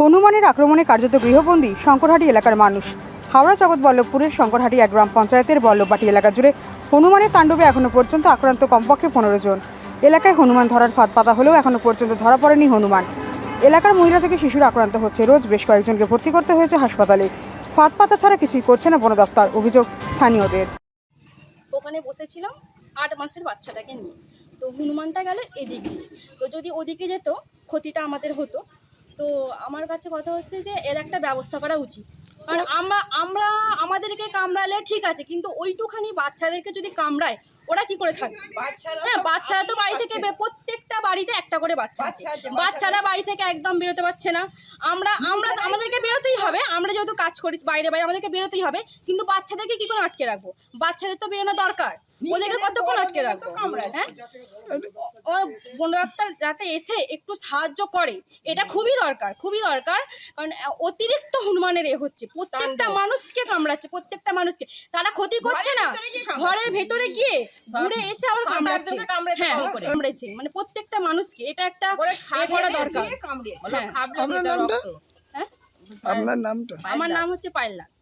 হনুমানের আক্রমণে কার্যত গৃহবন্দী শঙ্করহাটি এলাকার মানুষ। হাওড়া জগৎবল্লভপুরের শঙ্করহাটি এক গ্রাম পঞ্চায়েতের বল্লভবাটি এলাকা জুড়ে হনুমানের তাণ্ডবে এখনও পর্যন্ত আক্রান্ত কমপক্ষে পনেরো জন। এলাকায় হনুমান ধরার ফাঁদ পাতা হলেও এখনও পর্যন্ত ধরা পড়েনি হনুমান। এলাকার মহিলা থেকে শিশুরা আক্রান্ত হচ্ছে। রোজ বেশ কয়েকজনকে ভর্তি করতে হয়েছে হাসপাতালে। ফাঁদ পাতা ছাড়া কিছুই করছে না বন দপ্তর, অভিযোগ স্থানীয়দের। ওখানে বসেছিলাম আট মাসের বাচ্চাটাকে নিয়ে। তো হনুমানটা গেল এদিক দিয়ে। তো যদি ওদিকে যেত, ক্ষতিটা আমাদের হতো। তো আমার কাছে কথা হচ্ছে যে এর একটা ব্যবস্থা করা উচিত। কারণ আমরা আমরা আমাদেরকে কামড়ালে ঠিক আছে কিন্তু ওইটুখানি বাচ্চাদেরকে যদি কামড়ায় ওরা কি করে থাকবে? হ্যাঁ বাচ্চারা তো বাড়ি থেকে প্রত্যেকটা বাড়িতে একটা করে বাচ্চা বাচ্চারা বাড়ি থেকে একদম বেরোতে পারছে না। আমরা আমরা আমাদের হবে আমরা যেহেতু কাজ করি বাইরে বাইরে আমাদেরকে বেরোতেই হবে কিন্তু বাচ্চাদেরকে কি করে আটকে রাখব? বাচ্চাদের তো বেরোনো দরকার। ওদেরকে কতক্ষণ আটকে রাখব? হ্যাঁ? ও বন ডাক্তার যাতে এসে একটু সাহায্য করে এটা খুবই দরকার খুবই দরকার কারণ অতিরিক্ত হনুমানের এ হচ্ছে প্রত্যেকটা মানুষকে কামড়াচ্ছে প্রত্যেকটা মানুষকে। তারা ক্ষতি করছে না। ঘরের ভেতরে গিয়ে ঘুরে এসে আবার কামড়াচ্ছে। হ্যাঁ করে। কামড়েছে মানে প্রত্যেকটা মানুষকে এটা একটা করা দরকার। হ্যাঁ আপনার নামটা? আমার নাম হচ্ছে পাইলাস